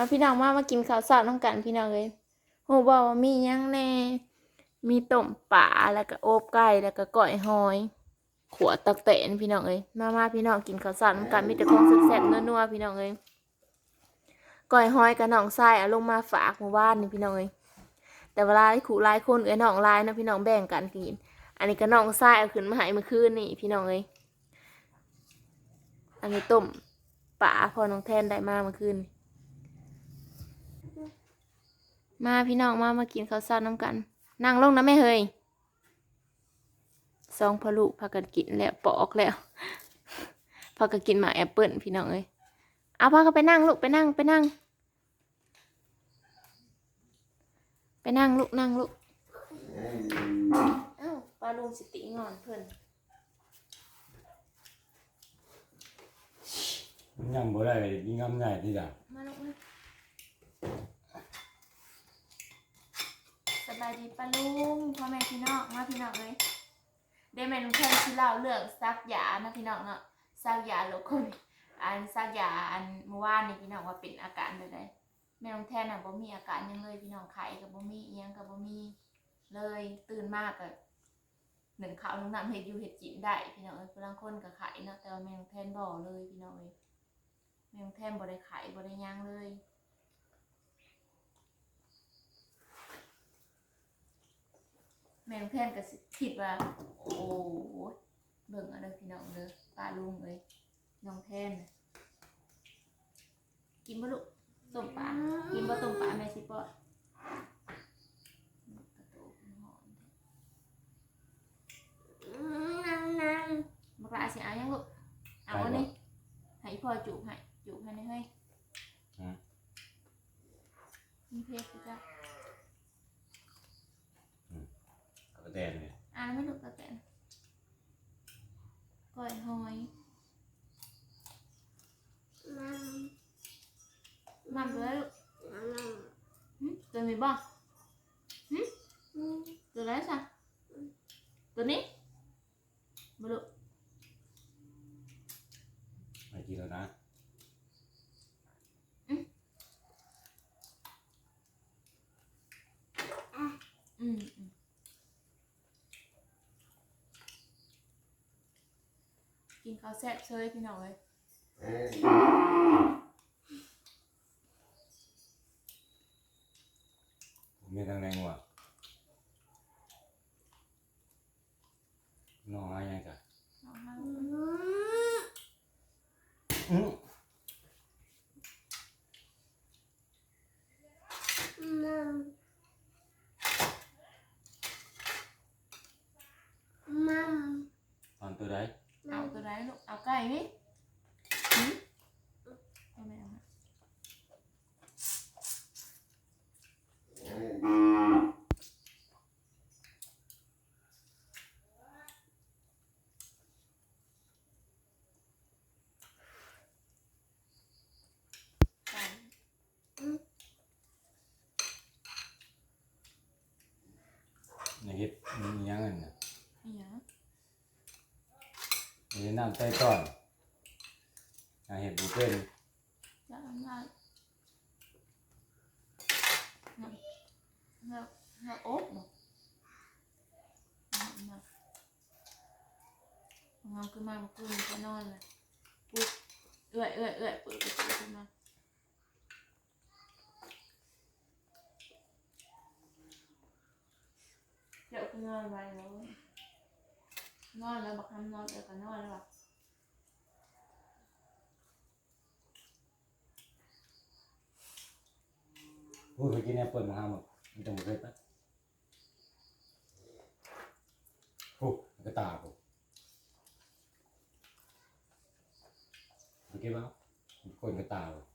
มาพี่น้องมามากินข้าวเช้าน้ำกันพี่น้องเลยโหบอกว่ามียังแน่มีต้มป่าแล้วก็โอบไก่แล้วก็ก้อยหอยขวดตักเตนพี่น้องเอ้ยมามาพี่น้องกินข้าวสารน้ำกันมีแต่ของแซ่บๆนัวๆพี่น้องเอ้ยก้อยหอยกับน้องทรายเอาลงมาฝากเมื่อวานนี่พี่น้องเอ้ยแต่เวลาที่ขู่ลายคนเอ้ยน้องลายนะพี่น้องแบ่งกันกิน อันนี้ก็น้องทรายเอาขึ้นมาให้เมื่อคืนนี่พี่น้องเอ้ยอันนี้ต้มป่าพอน้องแทนได้มาเมื่อคืนนี่ มาพี่น้องมามากินข้าวสารน้ำกัน นั่งลงนะแม่เฮยซองพะลุพากันกินแล้วปอกแล้วพากันกินหมากแอปเปิลพี่น้องเอ้ยเอาพากันไปนั่งลูกไปนั่งไปนั่ง ไปนั่งลูกนั่งลูกเอ้าปลาลุงสติงอนเพื่อนยังบ่ได้ยิ่งงำใหญ่ที่ดามาลูกมา บายดีปลาลุงพ่อแม่พี่น้องมาพี่น้องเลยได้แม่ลุงแทนที่เล่าเรื่องซักยานะพี่น้องเนาะซักยาลูกคนอันซักยาอันเมื่อวานนี่พี่น้องว่าเป็นอาการเลยได้แม่น้องแทนน่ะบ่มีอาการยังเลยพี่น้องไข้กับบ่มีอียงกับบ่มีเลยตื่นมากก็หนึ่งข้าวหนึ่งน้ำเฮ็ดอยู่เฮ็ดกินได้พี่น้องเอ้ยบางคนก็ไข้เนาะแต่ว่าแม่น้องแทนบ่เลยพี่น้องเอ้ยแม่น้องแทนบ่ได้ไข้บ่ได้ยังเลย แม่น้องแทนก็สิคิดว่า โอ้ยเบิ่งเอาเด้อพี่น้องเด้อป้าลุงเอ้ยน้องแทนน่ะกินบ่ลูกต้มปลากินบ่ต้มปลาแม่สิปอดกระโตกหอมบักลาสิเอายังลูกเอาอันนี้ให้พ่อจูบให้จูบให้หน่อยเฮ้ยมีเพชรจ้ะ กระแตนเนี่ย อ่านไม่ลูกกระแตนก้อยหอย มัมเลยลูกหึตัวนี้บ่หึตัวไหนซะตัวนี้บ่ลูกไม่กินแล้วนะอืมอืมกินข้าวแซ่บเชยพี่น้องเลย ผมมีทางแรงว่ะน้องอะไรยังจ้ะ น้องให้ อื้อ ตอนตัวใด เอาตัวไหน ลูก เอาไก่ไหมหืมเอาไม่เอาฮะไก่ ในเฮ็ดมีหยังเงินน่ะ อีหยัง มี น้ำใต้ต้อนอาเห็ดบุเป็นจะทำลายนั่นแล้วแล้วอบบ่เอามาเอามาขึ้นมาเมื่อคืนก็นอนเลยปุ๊บเอื้อยเอื้อยเอื้อยเปิดประตูขึ้นมาเดี๋ยวก็นอนไปแล้ว นอนแล้วบักคำนอนเดี๋ยวก็นอนแล้วบักพูดไปกินแอปเปิลมาห้าหมดมันจะหมดเลยปะโอ้มันก็ตาผมโอเคป่ะคนก็ตาผม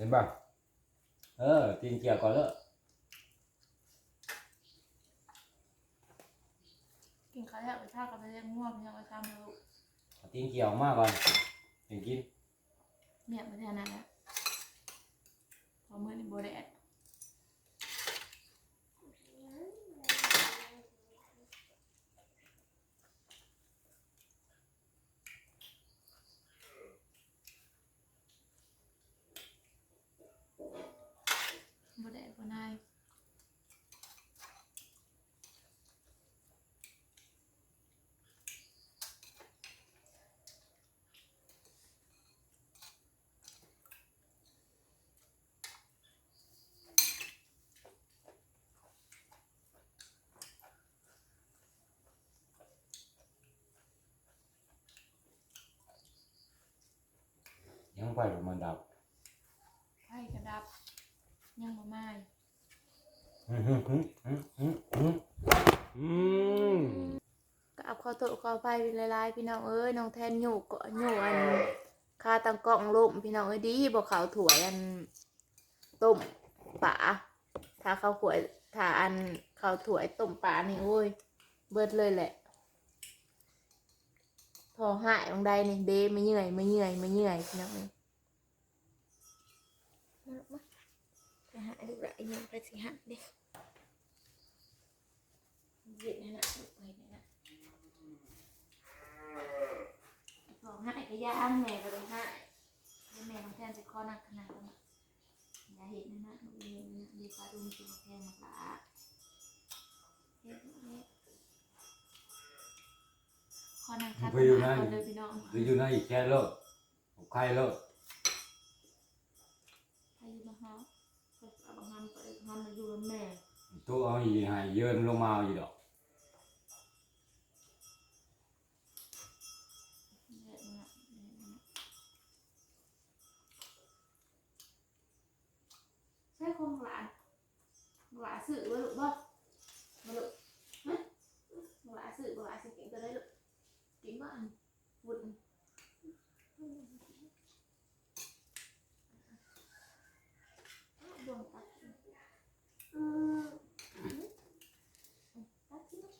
เห็นป่ะ เออตีนเกี่ยวก่อนแล้ว กินข้าวแล้วไปท่ากับไปเรียกง่วงยังไปทำลูกเอาตีนเกี่ยวออกมากก่อนถึงกินเมียมาแทนนั้นแล้วพอมื้อนี้โบแดด ยัง ไปประมาณดับไฟกระดับ ยังบ่ไหม้อืมอืมอืมอืมอืมอืมอืมก็เอาข้าวโตะข้าวไฟหลายๆพี่น้องเอ้ยน้องแทนโยกก็โยกอันคาตังกล้องล่มพี่น้องเอ้ยดีบ่เขาวถั่วยอันต้มปลาถ้าเขาวขวยถ้าอันเขาวถั่วยต้มปลานี่โอ้ย เบิดเลยแหละ พอหายลงได้นี่เด้ไม่เหนื่อยไม่เหนื่อยไม่เหนื่อยพี่น้องเอ้ย มามาไปหาลูกหลานยังไปสิหาเด็กเย็นนะนะลูกไปนะบอกให้ก็ยาแม่ก็เลยให้แล้แม่ของแทนจะข้อนักขนาดนั้นน่ะอย่าเห็นนะนะลูกเรียนนะดีฟ้าดุมสิงแทนมาละเฮ็ดเฮ็ดข้อนักคัดมาคนเลยพี่น้องหรืออยู่ในอีกแค่เลิกใครเลิกานก็เอาบางงานมาอยู่กับแม่ตัวเอาอีหายเยินลงมาอยู่ดอกเฮ็ดนะเฮ็ดนะใช่คนหลานหลานสื่อว่าลูกบ่มาลูกฮะหลานสื่อหลานสื่อเก่งตัวได้ลูกเก่งบ้านวุ่นอ้าวดวงตัดอืมตัดที่ลูก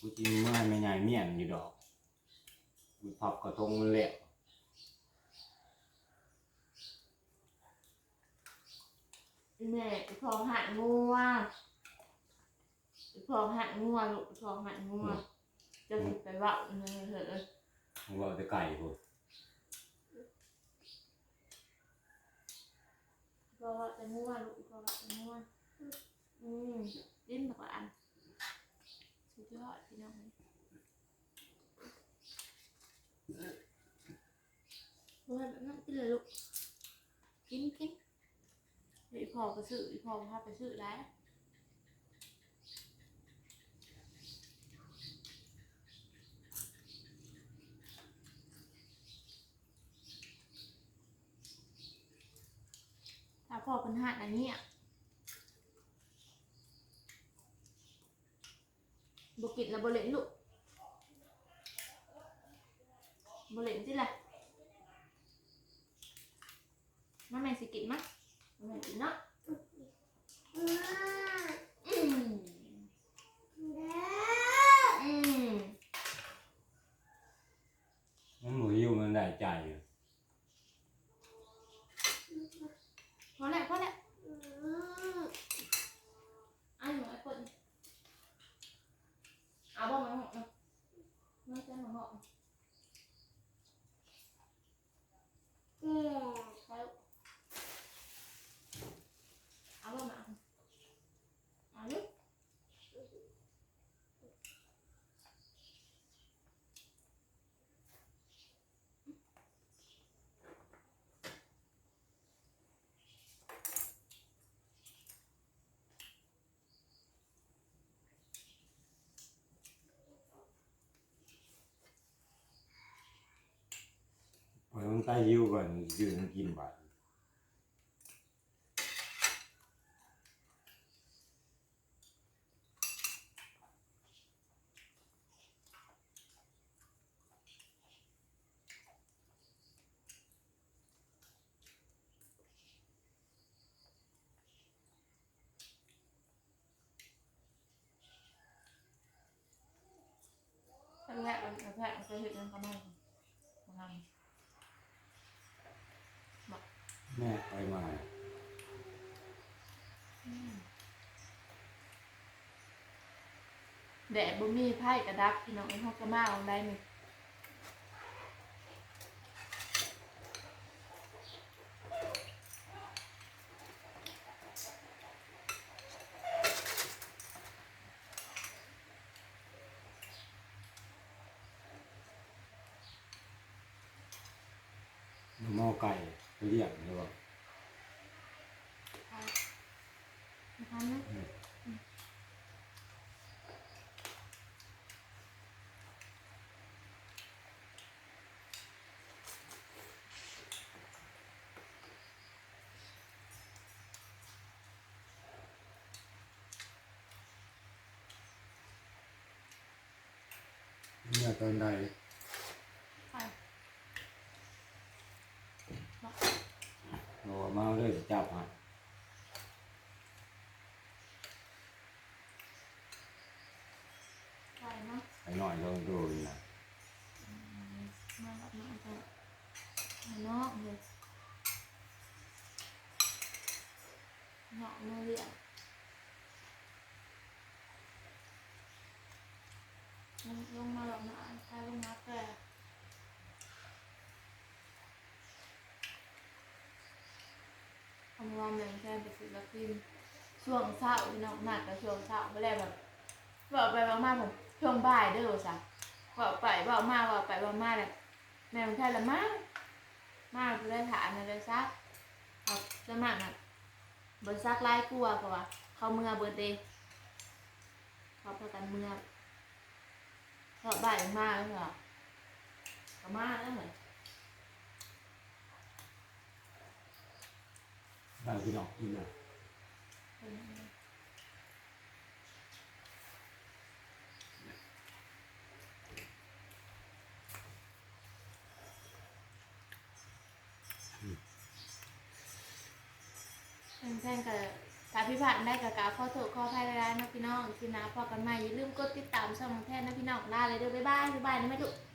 กูจริงเมื่อไม่ใหญ่เมียนอยู่ดอกกูพับกระทงมันเละแม่ไปพองหันงัวไปพองหันงัวลูกไปพองหันงัวจะสิไปเว่าเนยเถอะมึงว่าจะไก่กูพอจะงัวลูกพอจะงัวอืมดิ้นแบบอันสุดยอดพี่น้อง ว่าแบบนั้นกินเลยลูก กินกินเดี๋ยวอีพอไปซื้ออีพอพาไปซื้อแล้วถ้าพอเป็นหัดอันนี้อะบกินแล้วบเล่นลูกบเล่นสิล่ะมาแม่สิกินมั้ยมาแม่กินเนาะอืมอืม มันหมูหิวมันได้ใจอยู่ พอแล้วพอแล้วอันหนูไอ้คนเอาบ้างมาหอกมาไม่ใช่มาหอกอืมใช่เอาบ้างมาเอาลูก Ừ. พอมันใต้หิวก่อนยืนกินบาดแพะเอาแพะเอาไปเห็ดนั่นก็ไม่มาท แม่ไปมาแดดบ่มีไพ่กระดับพี่น้องเอ้ห้องกระมาเอาได้นี่ ทันนะเนี่ยตอนใดโอ้มาเลยจับอ่ะ นาะมาเรียกลงลงมาแบบมาใช้ลงมาแก่ทำงานเหมือนแค่ไปซื้อวัคซีนช่วงเช้าพี่น้องหนักกับช่วงเช้าไม่ได้แบบบอกไปบอกมาแบบช่วงบ่ายเด้อจ้ะบอกไปบอกมาบอกไปบอกมาเลยแม่มันแค่ละมามาเลยถามเลยซักเขาจะมากอะ เบิร์ซักไล่กลัวกว่าเขาเมื่อเบิร์ดเดเขาพากันเมื่อเขาบ่ายมากเลยเหรอก็มากแล้วเหรอได้พี่น้องกินเลยแฟนๆกับกาพิพัฒน์ได้กับกาพ่อโถข้อไพ่ร้ายนะพี่น้อง คือนาพอกันใหม่อย่าลืมกดติดตามช่องแทนนะพี่น้องได้เลยเด้อบ๊ายบายบ๊ายบายนะแม่ดุค่